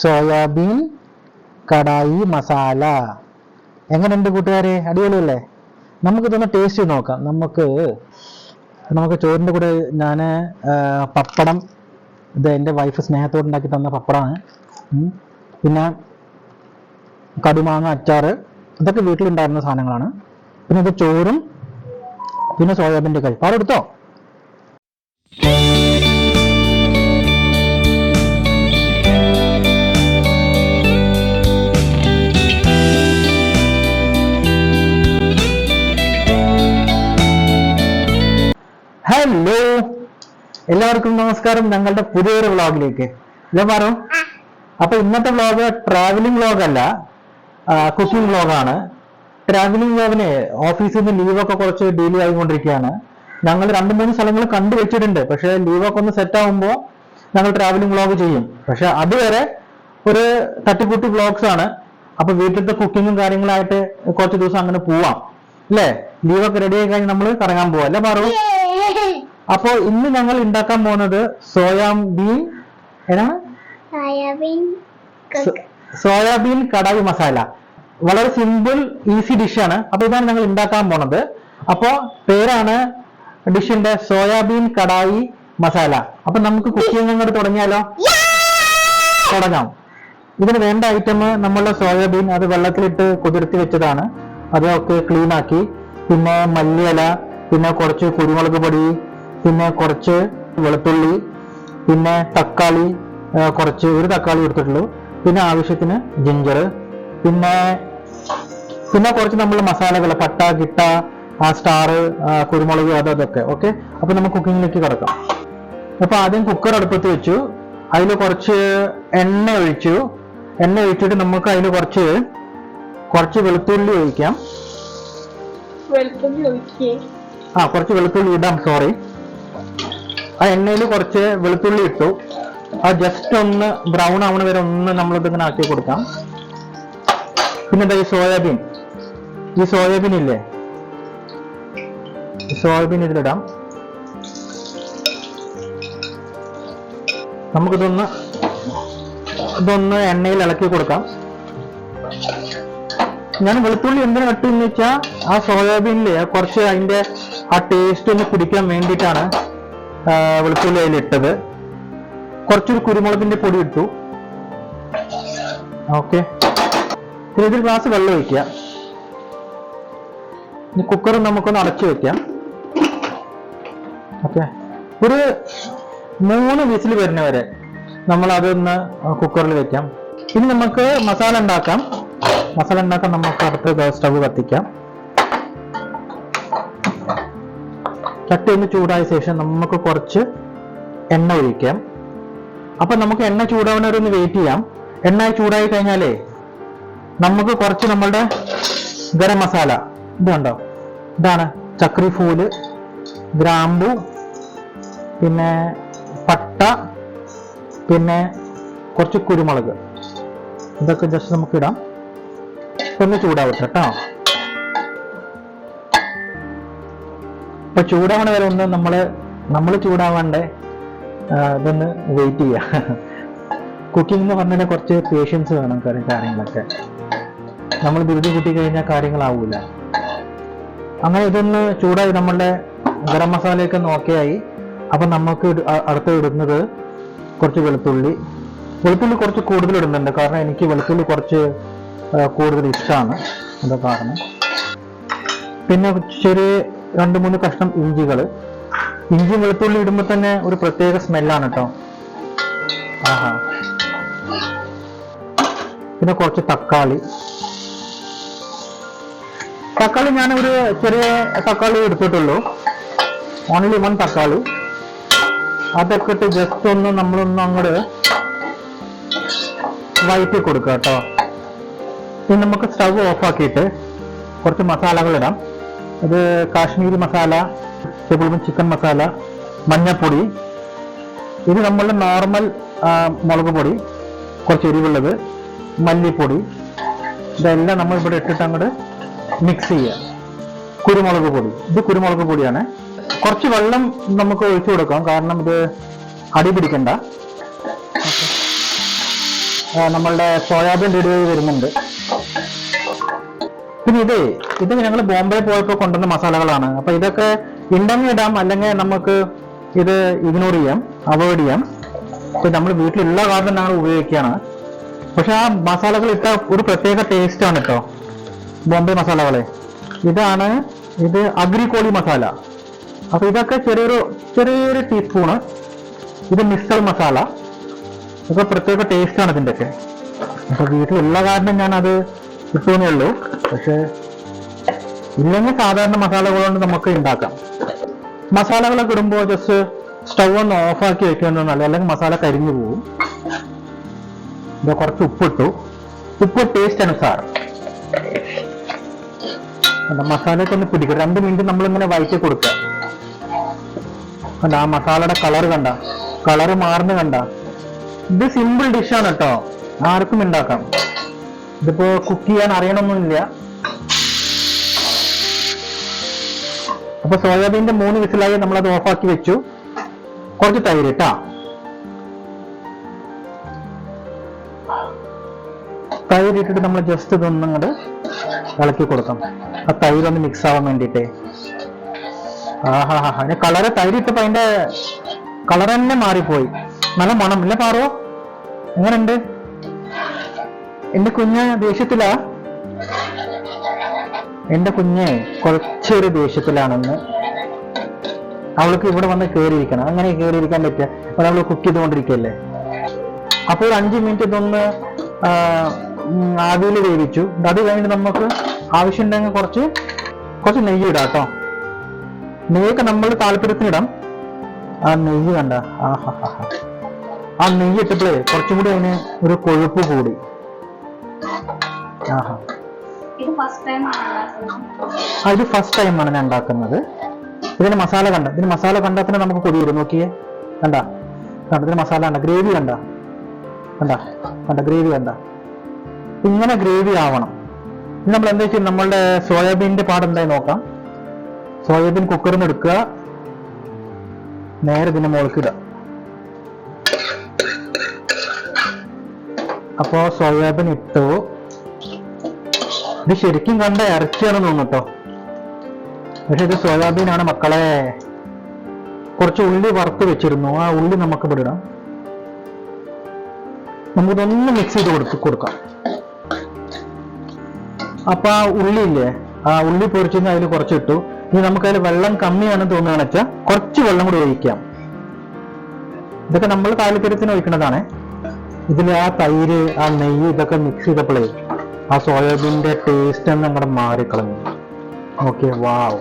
Soybean kadai masala. എങ്ങനെയുണ്ട് കൂട്ടുകാരെ? അടിപൊളിയല്ലേ? നമുക്കിതൊന്ന് ടേസ്റ്റ് ചെയ്ത് നോക്കാം. നമുക്ക് നമുക്ക് ചോറിന്റെ കൂടെ ഞാൻ പപ്പടം ഇത് എന്റെ വൈഫ് സ്നേഹത്തോടെ ഉണ്ടാക്കി തന്ന പപ്പടമാണ്. പിന്നെ കടുമാങ്ങ അച്ചാറ് ഇതൊക്കെ വീട്ടിലുണ്ടായിരുന്ന സാധനങ്ങളാണ്. പിന്നെ ഇത് ചോറും പിന്നെ സോയാബീന്റെ കറി. പാടെ എല്ലാവർക്കും നമസ്കാരം. ഞങ്ങളുടെ പുതിയൊരു വ്ളോഗിലേക്ക്. ഞാൻ മാറോ. അപ്പൊ ഇന്നത്തെ വ്ളോഗ് ട്രാവലിംഗ് വ്ളോഗ് അല്ല. കുക്കിംഗ് വ്ളോഗാണ് ട്രാവലിംഗ് വ്ളോഗിന് ഓഫീസിൽ നിന്ന് ലീവൊക്കെ കുറച്ച് ഡീലി ആയിക്കൊണ്ടിരിക്കുകയാണ്. ഞങ്ങൾ രണ്ട് മൂന്ന് സ്ഥലങ്ങൾ കണ്ടു വെച്ചിട്ടുണ്ട്. പക്ഷേ ലീവൊക്കെ ഒന്ന് സെറ്റ് ആകുമ്പോൾ ഞങ്ങൾ ട്രാവലിംഗ് വ്ളോഗ് ചെയ്യും. പക്ഷെ അതുവരെ ഒരു തട്ടിക്കൂട്ടി വ്ളോഗ്സ് ആണ്. അപ്പൊ വീട്ടിലത്തെ കുക്കിങ്ങും കാര്യങ്ങളായിട്ട് കുറച്ച് ദിവസം അങ്ങനെ പോവാം. അല്ലേ? ലീവൊക്കെ റെഡി ആയി കഴിഞ്ഞാൽ നമ്മൾ കറങ്ങാൻ പോവാം. അല്ലേ മാറു? അപ്പോ ഇന്ന് ഞങ്ങൾ ഉണ്ടാക്കാൻ പോകുന്നത് സോയാബീൻ സോയാബീൻ കടായി മസാല. വളരെ സിമ്പിൾ ഈസി ഡിഷാണ് അപ്പൊ ഇതാണ് ഞങ്ങൾ ഉണ്ടാക്കാൻ പോണത്. അപ്പോ പേരാണ് ഡിഷിന്റെ സോയാബീൻ കടായി മസാല. അപ്പൊ നമുക്ക് കുക്കിംഗ് അങ്ങോട്ട് തുടങ്ങിയാലോ? തുടങ്ങാം. ഇതിന് വേണ്ട ഐറ്റം നമ്മളുടെ സോയാബീൻ അത് വെള്ളത്തിലിട്ട് കുതിർത്തി വെച്ചതാണ്. അതൊക്കെ ക്ലീൻ ആക്കി. പിന്നെ മല്ലിയില പിന്നെ കുറച്ച് കുരുമുളക് പൊടി പിന്നെ കുറച്ച് വെളുത്തുള്ളി പിന്നെ തക്കാളി കുറച്ച് ഒരു തക്കാളി എടുത്തിട്ടുള്ളൂ. പിന്നെ ആവശ്യത്തിന് ജിഞ്ചർ പിന്നെ പിന്നെ കുറച്ച് നമ്മൾ മസാലകൾ പട്ട കിട്ട ആ സ്റ്റാർ കുരുമുളക് അത് അതൊക്കെ ഓക്കെ അപ്പൊ നമുക്ക് കുക്കിങ്ങിലേക്ക് കിടക്കാം. അപ്പൊ ആദ്യം കുക്കർ അടുപ്പത്ത് വെച്ചു. അതിൽ കുറച്ച് എണ്ണ ഒഴിച്ചു. എണ്ണ ഒഴിച്ചിട്ട് നമുക്ക് അതിൽ കുറച്ച് കുറച്ച് വെളുത്തുള്ളി ഒഴിക്കേ. ആ കുറച്ച് വെളുത്തുള്ളി ഇടാം സോറി ആ എണ്ണയിൽ കുറച്ച് വെളുത്തുള്ളി ഇട്ടു. ആ ജസ്റ്റ് ഒന്ന് ബ്രൗൺ ആവണ വരെ ഒന്ന് നമ്മളിത് ഇങ്ങനെ ആക്കി കൊടുക്കാം. പിന്നെ എന്താ ഈ സോയാബീൻ? ഈ സോയാബീൻ ഇല്ലേ? സോയാബീൻ ഇതിലിടാം. നമുക്കിതൊന്ന് ഇതൊന്ന് എണ്ണയിൽ ഇളക്കി കൊടുക്കാം. ഞാൻ വെളുത്തുള്ളി എന്തിനു നട്ടു എന്ന് വെച്ചാൽ ആ സോയാബീനിൽ കുറച്ച് അതിന്റെ ആ ടേസ്റ്റ് ഒന്ന് കുടിക്കാൻ വേണ്ടിയിട്ടാണ്. വെളുത്തുള്ളി അതിൽ ഇട്ടത്. കുറച്ചൊരു കുരുമുളകിന്റെ പൊടി ഇട്ടു. ഓക്കെ. പിന്നെ ഇതിൽ ഗ്ലാസ് വെള്ളം ഒഴിക്കുക. ഇനി കുക്കർ നമുക്കൊന്ന് അടച്ചു വെക്കാം. ഓക്കെ. ഒരു മൂന്ന് വിസിൽ വരുന്നവരെ നമ്മൾ അതൊന്ന് കുക്കറിൽ വെക്കാം. ഇനി നമുക്ക് മസാല ഉണ്ടാക്കാം. മസാല ഉണ്ടാക്കാൻ നമുക്ക് അടുത്ത സ്റ്റവ് കത്തിക്കാം. ചട്ടി ഒന്ന് ചൂടായ ശേഷം നമുക്ക് കുറച്ച് എണ്ണ ഒഴിക്കാം. അപ്പൊ നമുക്ക് എണ്ണ ചൂടാവുന്നവരെ ഒന്ന് വെയിറ്റ് ചെയ്യാം. എണ്ണ ചൂടായി കഴിഞ്ഞാലേ നമുക്ക് കുറച്ച് നമ്മളുടെ ഗരം മസാല ഇതുണ്ടോ? ഇതാണ് ചക്രി ഫൂൽ ഗ്രാമ്പു പിന്നെ പട്ട പിന്നെ കുറച്ച് കുരുമുളക്. ഇതൊക്കെ ജസ്റ്റ് നമുക്ക് ഇടാം. ഒന്ന് ചൂടാവട്ടെ കേട്ടോ ഇപ്പൊ ചൂടാവണ വരെ ഒന്ന് നമ്മൾ നമ്മൾ ചൂടാവാണ്ടേ ഇതൊന്ന് വെയിറ്റ് ചെയ്യാം. കുക്കിംഗ് എന്ന് പറഞ്ഞാൽ കുറച്ച് പേഷ്യൻസ് വേണം കാര്യം കാര്യങ്ങളൊക്കെ. നമ്മൾ ധൃതി കൂട്ടി കഴിഞ്ഞാൽ കാര്യങ്ങളാവൂല. അങ്ങനെ ഇതൊന്ന് ചൂടായി നമ്മളുടെ ഗരം മസാലയൊക്കെ നോക്കിയായി അപ്പം നമുക്ക് അടുത്ത് ഇടുന്നത് കുറച്ച് വെളുത്തുള്ളി. വെളുത്തുള്ളി കുറച്ച് കൂടുതൽ ഇടുന്നുണ്ട്. കാരണം എനിക്ക് വെളുത്തുള്ളി കുറച്ച് കൂടുതൽ ഇഷ്ടമാണ് അത് കാരണം. പിന്നെ ചെറിയ രണ്ട് മൂന്ന് കഷ്ണം ഇഞ്ചികൾ ഇഞ്ചി വെളുത്തുള്ളി ഇടുമ്പോൾ തന്നെ ഒരു പ്രത്യേക സ്മെല്ലാണ് കേട്ടോ ആഹാ. പിന്നെ കുറച്ച് തക്കാളി. തക്കാളി ഞാൻ ഒരു ചെറിയ തക്കാളി എടുത്തിട്ടുള്ളൂ. ഓൺലി വൺ തക്കാളി. അതൊക്കെ ഇട്ട് ജസ്റ്റ് ഒന്ന് നമ്മളൊന്ന് അങ്ങോട്ട് വയറ്റി കൊടുക്കുക കേട്ടോ ഇനി നമുക്ക് സ്റ്റവ് ഓഫ് ആക്കിയിട്ട് കുറച്ച് മസാലകൾ ഇടാം ഇത് കാശ്മീരി മസാല ടേബിൾ ചിക്കൻ മസാല മഞ്ഞപ്പൊടി ഇത് നമ്മളുടെ നോർമൽ മുളക് പൊടി കുറച്ച് എരിവുള്ളത് മല്ലിപ്പൊടി ഇതെല്ലാം നമ്മൾ ഇവിടെ ഇട്ടിട്ട് അങ്ങോട്ട് മിക്സ് ചെയ്യുക. കുരുമുളക് പൊടി. ഇത് കുരുമുളക് പൊടിയാണ്. കുറച്ച് വെള്ളം നമുക്ക് ഒഴിച്ചു കൊടുക്കാം. കാരണം ഇത് അടി പിടിക്കണ്ട. നമ്മളുടെ സോയാബീൻ റെഡി വരുന്നുണ്ട്. പിന്നെ ഇത് ഇത് ഞങ്ങൾ ബോംബെ പോയപ്പോൾ കൊണ്ടുവന്ന മസാലകളാണ്. അപ്പൊ ഇതൊക്കെ ഉണ്ടെങ്കിൽ ഇടാം അല്ലെങ്കിൽ നമുക്ക് ഇത് ഇഗ്നോർ ചെയ്യാം അവോയ്ഡ് ചെയ്യാം. ഇപ്പൊ നമ്മൾ വീട്ടിലുള്ള കാരണം ഞങ്ങൾ ഉപയോഗിക്കുകയാണ്. പക്ഷെ ആ മസാലകൾ ഇട്ട ഒരു പ്രത്യേക ടേസ്റ്റ് ആണ് കേട്ടോ ബോംബെ മസാലകളെ. ഇതാണ് ഇത് അഗ്രിക്കോളി മസാല അപ്പൊ ഇതൊക്കെ ചെറിയൊരു ചെറിയൊരു ടീസ്പൂണ് ഇത് മിക്സഡ് മസാല ഇതൊക്കെ പ്രത്യേക ടേസ്റ്റ് ആണ് ഇതിന്റെയൊക്കെ അപ്പൊ വീട്ടിലുള്ള കാരണം ഞാൻ അത് കിട്ടുന്നേ ഉള്ളൂ. പക്ഷെ ഇല്ലെങ്കിൽ സാധാരണ മസാലകൾ കൊണ്ട് നമുക്ക് ഉണ്ടാക്കാം. മസാലകളൊക്കെ ഇടുമ്പോൾ ജസ്റ്റ് സ്റ്റൗ ഒന്ന് ഓഫാക്കി വെക്കുന്നത് നല്ല അല്ലെങ്കിൽ മസാല കരിഞ്ഞു പോകും ഇത് കുറച്ച് ഉപ്പിട്ടു. ഉപ്പ് ടേസ്റ്റ് അനുസാരം. മസാലയൊക്കെ ഒന്ന് പിടിക്കും. രണ്ട് മിനിറ്റ് നമ്മളിങ്ങനെ വയറ്റി കൊടുക്കുക. കണ്ട ആ മസാലയുടെ കളർ കണ്ട. കളർ മാറുന്ന കണ്ട. ഇത് സിമ്പിൾ ഡിഷാണ് കേട്ടോ. ആർക്കും ഉണ്ടാക്കാം. ഇതിപ്പോ കുക്ക് ചെയ്യാൻ അറിയണമൊന്നുമില്ല. അപ്പൊ സോയാബീന്റെ മൂന്ന് വിസിലായി നമ്മൾ അത് ഓഫാക്കി വെച്ചു. കുറച്ച് തൈര് കേട്ടാ തൈര് ഇട്ടിട്ട് നമ്മൾ ജസ്റ്റ് ഇതൊന്നും അങ്ങോട്ട് ഇളക്കി കൊടുക്കാം ആ തൈര് ഒന്ന് മിക്സ് ആവാൻ വേണ്ടിട്ടേ ആഹാ ഹാ കളറ് തൈര് ഇട്ടപ്പോ അതിന്റെ കളർ തന്നെ മാറിപ്പോയി. നല്ല മണം. ഇല്ല പാറോ? എങ്ങനുണ്ട് എന്റെ കുഞ്ഞ് ദേഷ്യത്തിലാ? എന്റെ കുഞ്ഞ് കുറച്ചൊരു ദേഷ്യത്തിലാണെന്ന്. അവൾക്ക് ഇവിടെ വന്ന് കയറിയിരിക്കണം അങ്ങനെ കയറിയിരിക്കാൻ പറ്റുക അപ്പോൾ അവൾ കുക്ക് ചെയ്തുകൊണ്ടിരിക്കല്ലേ അപ്പോൾ ഒരു അഞ്ച് മിനിറ്റ് ഇതൊന്ന് ആവിയിൽ വേവിച്ചു. അത് കഴിഞ്ഞിട്ട് നമുക്ക് ആവശ്യമുണ്ടെങ്കിൽ കുറച്ച് കുറച്ച് നെയ്യ് ഇടാം കേട്ടോ. നെയ്യൊക്കെ നമ്മൾ താല്പര്യത്തിന് ഇടാം ആ നെയ്യ് കണ്ട. ആഹാ ആ നെയ്യ് ഇട്ടപ്പോഴേ കുറച്ചും കൂടി അതിന് ഒരു കൊഴുപ്പ് കൂടി. ഇത് ഫസ്റ്റ് ടൈം ആണ് ഞാൻ ഉണ്ടാക്കുന്നത്. ഇതിന് മസാല കണ്ട? ഇതിന് മസാല കണ്ടാൽ തന്നെ നമുക്ക് കൊതി വരും. നോക്കിയേ. കണ്ട? കണ്ട ഇതിന് മസാല കണ്ട. ഗ്രേവി കണ്ട? കണ്ട? കണ്ട ഗ്രേവി കണ്ട? ഇങ്ങനെ ഗ്രേവി ആവണം. ഇനി നമ്മൾ എന്താ വെച്ചാൽ നമ്മളുടെ സോയാബീനിന്റെ പാട് എന്തായി നോക്കാം. സോയാബീൻ കുക്കറിൽ നിന്ന് എടുക്കുക. നേരെ ഇതിന്റെ മുകൾക്ക് ഇടുക. അപ്പോ സോയാബീൻ ഇട്ടു. ഇത് ശരിക്കും കണ്ട ഇറച്ചിയാണെന്ന് തോന്നുട്ടോ പക്ഷെ ഇത് സോയാബീനാണ് മക്കളെ. കുറച്ച് ഉള്ളി വറുത്ത് വെച്ചിരുന്നു. ആ ഉള്ളി നമുക്ക് ഇവിടെ ഇടാം. നമുക്കിതൊന്ന് മിക്സ് ചെയ്ത് കൊടുത്ത് കൊടുക്കാം. അപ്പൊ ആ ഉള്ളി ഇല്ലേ? ആ ഉള്ളി പൊരിച്ചിരുന്ന അതിൽ കുറച്ച് ഇട്ടു ഇനി നമുക്ക് അതിൽ വെള്ളം കമ്മിയാണെന്ന് തോന്നുകയാണെന്ന് വെച്ചാൽ കുറച്ച് വെള്ളം കൂടി ഒഴിക്കാം. ഇതൊക്കെ നമ്മൾ താല്പര്യത്തിന് ഒഴിക്കുന്നതാണ് ഇതിൽ ആ തൈര് ആ നെയ്യ് ഇതൊക്കെ മിക്സ് ചെയ്തപ്പോഴേ ആ സോയാബീന്റെ ടേസ്റ്റ് തന്നെ അങ്ങോട്ട് മാറിക്കളഞ്ഞു. ഓക്കെ വാവ്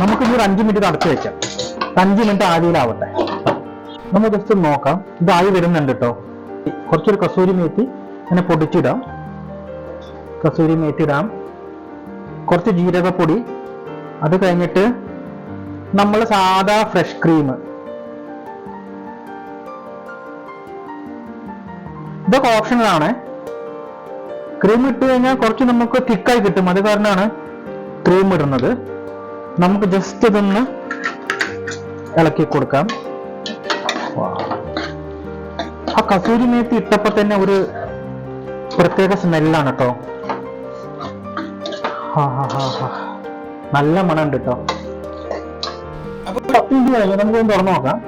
നമുക്ക് ഇനി ഒരു അഞ്ച് മിനിറ്റ് അടച്ചു വെക്കാം. അഞ്ച് മിനിറ്റ് ആവിയിലാവട്ടെ നമ്മൾ ജസ്റ്റ് നോക്കാം. ഇത് ആയി വരുന്നുണ്ട് കേട്ടോ കുറച്ചൊരു കസൂരി മേത്തി അങ്ങനെ പൊടിച്ചിടാം. കസൂരി മേത്തി ഇടാം കുറച്ച് ജീരകപ്പൊടി. അത് കഴിഞ്ഞിട്ട് നമ്മൾ സാധാ ഫ്രഷ് ക്രീം ഇതൊക്കെ ഓപ്ഷണലാണ് ക്രീം ഇട്ട് കഴിഞ്ഞാൽ കുറച്ച് നമുക്ക് തിക്കായി കിട്ടും. അത് കാരണമാണ് ക്രീം ഇടുന്നത്. നമുക്ക് ജസ്റ്റ് ഇതൊന്ന് ഇളക്കി കൊടുക്കാം. ആ കസൂരി മേത്തി ഇട്ടപ്പോ തന്നെ ഒരു പ്രത്യേക സ്മെല്ലാണ് കേട്ടോ നല്ല മണം ഉണ്ട് കേട്ടോ അപ്പൊ പത്ത് മിനിറ്റ് കഴിഞ്ഞു നമുക്കൊന്ന് തുറന്നു നോക്കാം.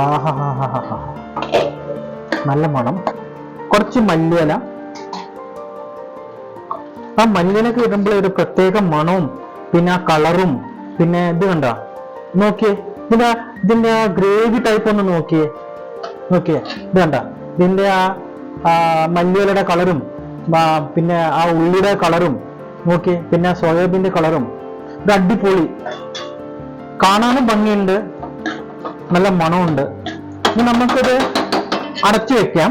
ആഹാ നല്ല മണം. കുറച്ച് മല്ലിയില. ആ മഞ്ഞനൊക്കെ ഇടുമ്പോൾ ഒരു പ്രത്യേക മണവും പിന്നെ ആ കളറും പിന്നെ ഇത് കണ്ട? നോക്കിയേ ഇതിന്റെ ഇതിന്റെ ആ ഗ്രേവി ടൈപ്പ് ഒന്ന് നോക്കിയേ. നോക്കിയേ ഇത് കണ്ട? ഇതിന്റെ ആ മല്ലിയിലയുടെ കളറും പിന്നെ ആ ഉള്ളിയുടെ കളറും നോക്കിയേ പിന്നെ സോയാബീന്റെ കളറും. ഇത് അടിപൊളി. കാണാനും ഭംഗിയുണ്ട്. നല്ല മണമുണ്ട് ഇനി നമുക്കിത് അടച്ചു വെക്കാം.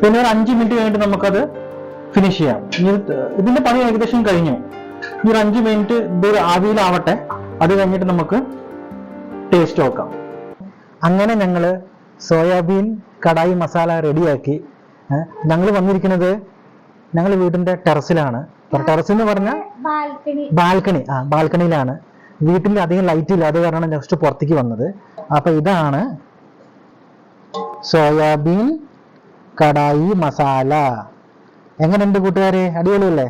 പിന്നെ ഒരു അഞ്ച് മിനിറ്റ് കഴിഞ്ഞിട്ട് നമുക്കത് ഫിനിഷ് ചെയ്യാം. ഇനി ഇത് ഇതിന്റെ പണി ഏകദേശം കഴിഞ്ഞു. ഇനി ഒരു അഞ്ച് മിനിറ്റ് ഇതൊരു ആവിയിലാവട്ടെ. അത് കഴിഞ്ഞിട്ട് നമുക്ക് ടേസ്റ്റ് നോക്കാം. അങ്ങനെ ഞങ്ങൾ സോയാബീൻ കടായി മസാല റെഡിയാക്കി ഞങ്ങൾ വന്നിരിക്കുന്നത് ഞങ്ങൾ വീടിന്റെ ടെറസിലാണ്. ടെറസ് എന്ന് പറഞ്ഞാൽ ബാൽക്കണി. ബാൽക്കണി. ആ ബാൽക്കണിയിലാണ്. വീട്ടിൽ അധികം ലൈറ്റ് ഇല്ല. അത് കാരണം ജസ്റ്റ് പുറത്തേക്ക് വന്നത്. അപ്പൊ ഇതാണ് സോയാബീൻ കടായി മസാല. എങ്ങനെയുണ്ട് കൂട്ടുകാരെ? അടിപൊളിയല്ലേ?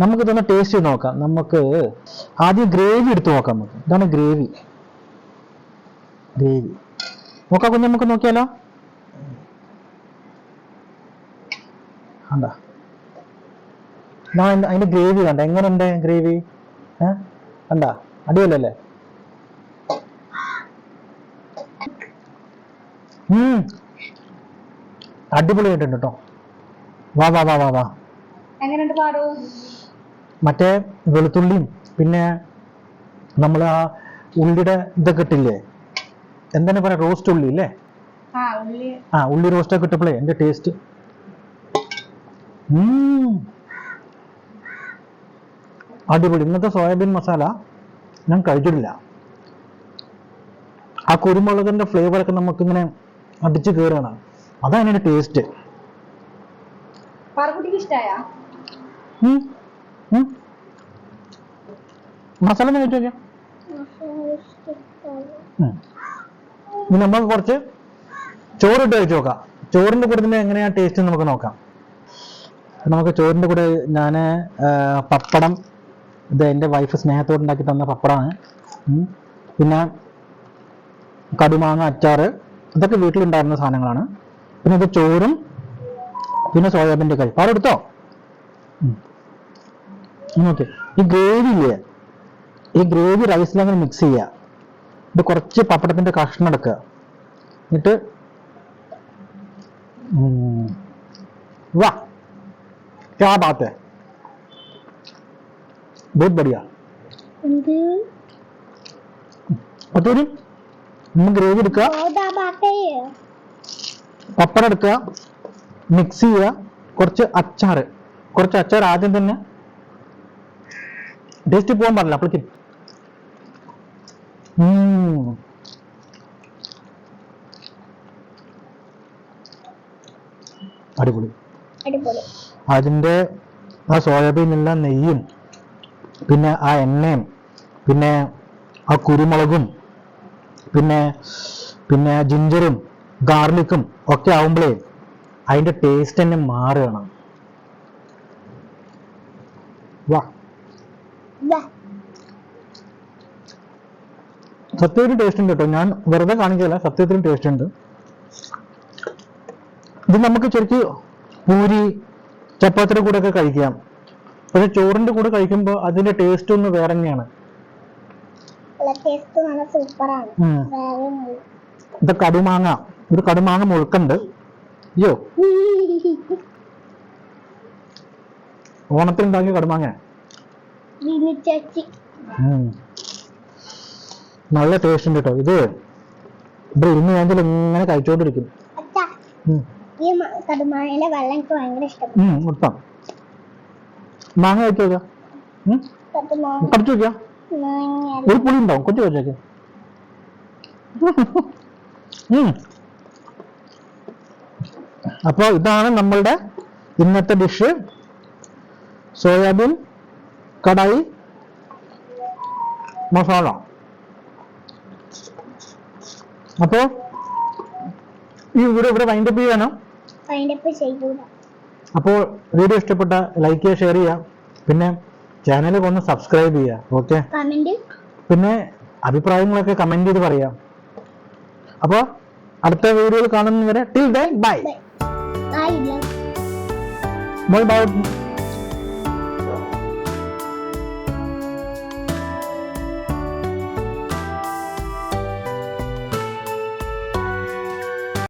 നമുക്ക് ഇതൊന്ന് ടേസ്റ്റ് ചെയ്ത് നോക്കാം. നമുക്ക് ആദ്യം ഗ്രേവി എടുത്ത് നോക്കാം നമുക്ക്. ഇതാണ് ഗ്രേവി ഗ്രേവി നോക്കാം കുഞ്ഞ് നമുക്ക് നോക്കിയാലോ? കണ്ട? അതിന്റെ ഗ്രേവി കണ്ട? എങ്ങനെയുണ്ട് ഗ്രേവി ഏഹ് കണ്ട? അടിപൊളിയല്ലേ? അടിപൊളി കേട്ടോ. വാ വാ വാ വാ വാ. എങ്ങനെയുണ്ട് പാടോ? മറ്റേ വെളുത്തുള്ളിയും പിന്നെ നമ്മൾ ആ ഉള്ളിയുടെ ഇതൊക്കെ ഇട്ടില്ലേ? എന്താണ് പറയാ റോസ്റ്റ് ഉള്ളി അല്ലേ ആ ഉള്ളി. റോസ്റ്റ് ഒക്കെ ഇട്ടപ്പോഴേ എന്റെ ടേസ്റ്റ് അടിപൊളി. ഇന്നത്തെ സോയാബീൻ മസാല ഞാൻ കഴിച്ചിട്ടില്ല. ആ കുരുമുളകിന്റെ ഫ്ലേവർ ഒക്കെ നമുക്കിങ്ങനെ അടിച്ചു കയറുകയാണ് അതാണ് അതിന്റെ ടേസ്റ്റ് പാറക്കുട്ടിക്ക് ഇഷ്ടായ? മസാല. ഇനി നമ്മൾ കുറച്ച് ചോറിട്ട് കഴിച്ചു നോക്കാം. ചോറിന്റെ കൂടെ തന്നെ എങ്ങനെയാ ടേസ്റ്റ് നമുക്ക് നോക്കാം. നമുക്ക് ചോറിന്റെ കൂടെ ഞാൻ പപ്പടം ഇത് എന്റെ വൈഫ് സ്നേഹത്തോട് ഉണ്ടാക്കി തന്ന പപ്പടമാണ് പിന്നെ കടുമാങ്ങ അച്ചാറ് ഇതൊക്കെ വീട്ടിലുണ്ടായിരുന്ന സാധനങ്ങളാണ്. പിന്നെ ഇത് ചോറും പിന്നെ സോയാബീന്റെ കറി പാടെ എടുത്തോ ഓക്കെ ഈ ഗ്രേവി ഇല്ലേ? ഈ ഗ്രേവി റൈസിലങ്ങനെ മിക്സ് ചെയ്യുക ഇത് കുറച്ച് പപ്പടത്തിന്റെ കഷ്ണം എടുക്കുക. എന്നിട്ട് വാ. ക്യാ ബാത്ത് ബഹുത് ഗ്രേവി എടുക്കുക. പപ്പടം എടുക്കുക. മിക്സ് ചെയ്യുക. കുറച്ച് അച്ചാർ കുറച്ച് അച്ചാർ ആദ്യം തന്നെ ടേസ്റ്റ് പോകാൻ പാടില്ല. അപ്പോൾ ഉം. അടിപൊളി. അതിന്റെ ആ എല്ലാം നെയ്യും പിന്നെ ആ എണ്ണയും പിന്നെ ആ കുരുമുളകും പിന്നെ പിന്നെ ജിഞ്ചറും ഗാർലിക്കും ഒക്കെ ആവുമ്പോഴേ അതിന്റെ ടേസ്റ്റ് തന്നെ മാറുകയാണ് വാ. സത്യത്തിന് ടേസ്റ്റ് ഉണ്ട് കേട്ടോ. ഞാൻ വെറുതെ കാണിക്കല്ല സത്യത്തിന് ടേസ്റ്റ് ഉണ്ട്. ഇത് നമുക്ക് ശരിക്ക് പൂരി ചപ്പാത്തിയുടെ കൂടെ ഒക്കെ കഴിക്കാം. പക്ഷെ ചോറിന്റെ കൂടെ കഴിക്കുമ്പോൾ അതിന്റെ ടേസ്റ്റ് ഒന്ന് വേറെ തന്നെയാണ്. ഇത് കടുമാങ്ങ. ഇത് കടുമാങ്ങ മുഴുക്കുണ്ട് അയ്യോ. ഓണത്തിന് ഉണ്ടാക്കിയ കടുമാങ്ങ. നല്ല ടേസ്റ്റ് ഉണ്ട് കേട്ടോ ഇത് ഇവിടെ ഇരുന്ന് ഞാൻ ഇങ്ങനെ കഴിച്ചോണ്ടിരിക്കും കടുമാങ്ങയുടെ വെള്ളം എനിക്ക് ഭയങ്കര മാങ്ങ കഴിച്ചു കടിച്ചു നോക്കിയാ? ഒരു പുളി ഉണ്ടാവും കൊച്ചു വെച്ചേക്ക് ഉം. അപ്പോൾ ഇതാണ് നമ്മളുടെ ഇന്നത്തെ ഡിഷ് സോയാബീൻ കടായി മസാല. അപ്പോ ഈ വീഡിയോ ഇവിടെ വൈൻഡപ്പ് ചെയ്യാനോ? വൈൻഡപ്പ് ചെയ്യൂല. അപ്പോൾ വീഡിയോ ഇഷ്ടപ്പെട്ട ലൈക്ക് ചെയ്യുക ഷെയർ ചെയ്യുക. പിന്നെ ചാനൽ ഒന്ന് സബ്സ്ക്രൈബ് ചെയ്യുക ഓക്കെ പിന്നെ അഭിപ്രായങ്ങളൊക്കെ കമന്റ് ചെയ്ത് പറയാം. അപ്പോൾ അടുത്ത വീഡിയോയിൽ കാണുന്നവരെ ടിൽ ദെൻ ബൈ ആയില്ല ബൈ ബൈ